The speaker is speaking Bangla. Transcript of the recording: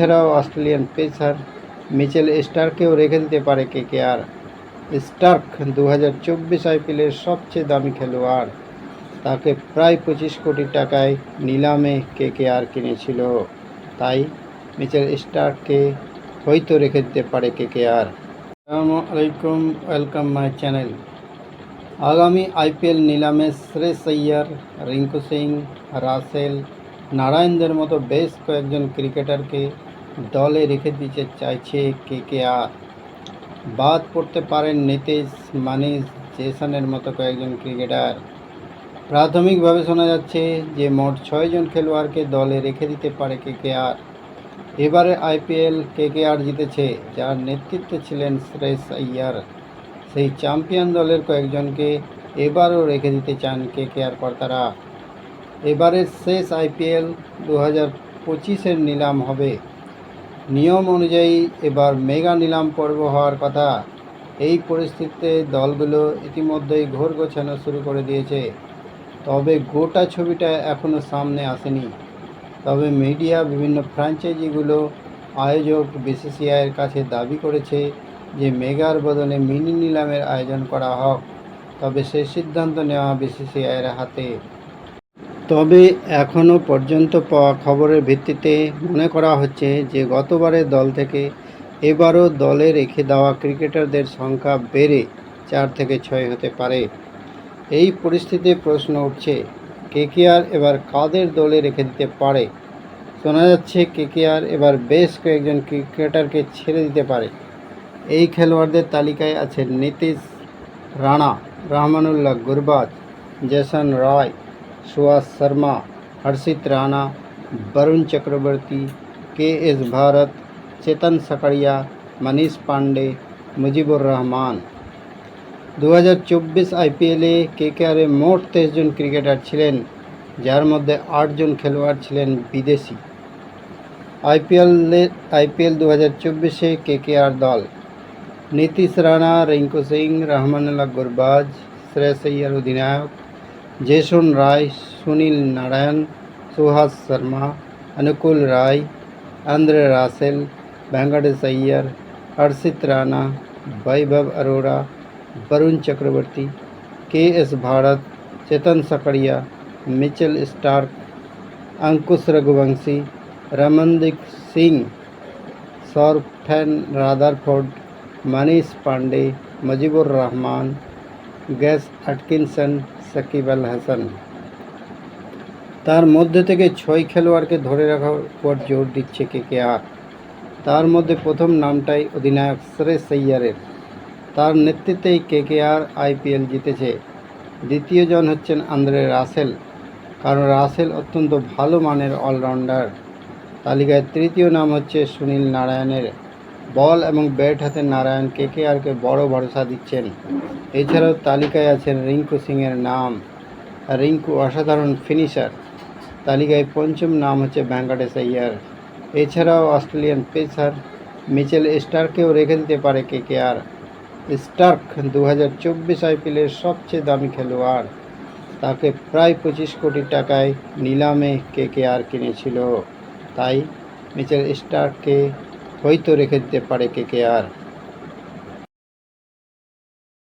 এছাড়াও অস্ট্রেলিয়ান পেসার মিচেল স্টার্ককেও রেখে দিতে পারে কেকেআর। স্টার্ক দু হাজার চব্বিশ আইপিএলের সবচেয়ে দামি খেলোয়াড়। তাকে প্রায় পঁচিশ কোটি টাকায় নিলামে কেকেআর কিনেছিল। তাই মিচেল স্টার্ককে হয়তো রেখে দিতে পারে কেকেআর। আসসালামু আলাইকুম, ওয়েলকাম মাই চ্যানেল। আগামী আইপিএল নিলামে শ্রেয়স আইয়ার, রিঙ্কু সিং, রাসেল, নারায়ণদের মতো বেশ কয়েকজন ক্রিকেটারকে দলে রেখে দিতে চাইছে কেকেআর। বাদ পড়তে পারেন নীতিশ মানিশ জেসনের মতো কয়েকজন ক্রিকেটার। প্রাথমিকভাবে শোনা যাচ্ছে যে মোট ছয়জন খেলোয়াড়কে দলে রেখে দিতে পারে কেকেআর। এবারে আইপিএল কেকেআর জিতেছে, যার নেতৃত্বে ছিলেন শ্রেয়স আইয়ার। সেই চ্যাম্পিয়ন দলের কয়েকজনকে এবারও রেখে দিতে চান কে কেকেআর কর্তারা। এবারের শেষ আইপিএল দু হাজার পঁচিশের নিলাম হবে। নিয়ম অনুযায়ী এবার মেগা নিলাম পর্ব হওয়ার কথা। এই পরিস্থিতিতে দলগুলো ইতিমধ্যেই ঘোর গোছানো শুরু করে দিয়েছে। তবে গোটা ছবিটা এখনও সামনে আসেনি। তবে মিডিয়া বিভিন্ন ফ্র্যাঞ্চাইজিগুলো আয়োজক বিসিসিআইয়ের কাছে দাবি করেছে যে মেগার বদলে মিনি নিলামের আয়োজন করা হোক। তবে সে সিদ্ধান্ত নেওয়া বিসিসিআইয়ের হাতে। তবে এখনও পর্যন্ত পাওয়া খবরের ভিত্তিতে মনে করা হচ্ছে যে গতবারের দল থেকে এবারও দলে রেখে দেওয়া ক্রিকেটারদের সংখ্যা বেড়ে চার থেকে ছয় হতে পারে। এই পরিস্থিতিতে প্রশ্ন উঠছে কেকেআর এবার কাদের দলে রেখে দিতে পারে? শোনা যাচ্ছে কেকেআর এবার বেশ কয়েকজন ক্রিকেটারকে ছেড়ে দিতে পারে। এই খেলোয়াড়দের তালিকায় আছেন Nitish Rana Rahmanullah Gurbaz, Jason Roy Suhas Sharma Harshit Rana Varun Chakravarthy K S Bharat Chetan Sakariya Manish Pandey Mujibur Rahman দু হাজার চব্বিশ আইপিএলে কেকেআরে মোট তেইশ জন ক্রিকেটার ছিলেন যার মধ্যে আটজন খেলোয়াড় ছিলেন বিদেশি আইপিএলে আইপিএল দু হাজার চব্বিশে কেকেআর দল নীতিশ রানা রিঙ্কু সিং রহমানুল্লাহ গুরবাজ শ্রেয়স আইয়ার অধিনায়ক जयसुन राय Sunil Narayan Suhas Sharma Anukul Roy Andre Russell Venkatesh Iyer Harshit Rana Vaibhav Arora Varun Chakravarthy K S Bharat Chetan Sakariya Mitchell Starc Ankush Raghuvanshi Ramandeep Singh Sherfane Rutherford Manish Pandey Mujeeb Rahman Gus Atkinson Shakib Al Hasan. তার মধ্যে থেকে ছয় খেলোয়াড়কে ধরে রাখার উপর জোর দিচ্ছে কেকেআর তার মধ্যে প্রথম নামটাই অধিনায়ক শ্রেয়স আইয়ারের তার নেতৃত্বেই কেকেআর আইপিএল জিতেছে। দ্বিতীয় জন হচ্ছেন আন্দ্রে রাসেল, কারণ রাসেল অত্যন্ত ভালো মানের অলরাউন্ডার। তালিকায় তৃতীয় নাম হচ্ছে সুনীল নারায়ণের। বল এবং ব্যাট হাতে নারায়ণ কেকেআরকে বড় ভরসা দিচ্ছেন। এছাড়াও তালিকায় আছেন রিঙ্কু সিংয়ের নাম। রিঙ্কু অসাধারণ ফিনিশার। তালিকায় পঞ্চম নাম হচ্ছে ভেঙ্কটেশ আইয়ার এছাড়াও অস্ট্রেলিয়ান পেসার মিচেল স্টার্ককেও রেখে দিতে পারে কেকেআর। স্টার্ক দু হাজার চব্বিশ আইপিএলের সবচেয়ে দামি খেলোয়াড়। তাকে প্রায় পঁচিশ কোটি টাকায় নিলামে কেকেআর কিনেছিল। তাই মিচেল স্টার্ককে হয়তো রেখে দিতে পারে কেকেআর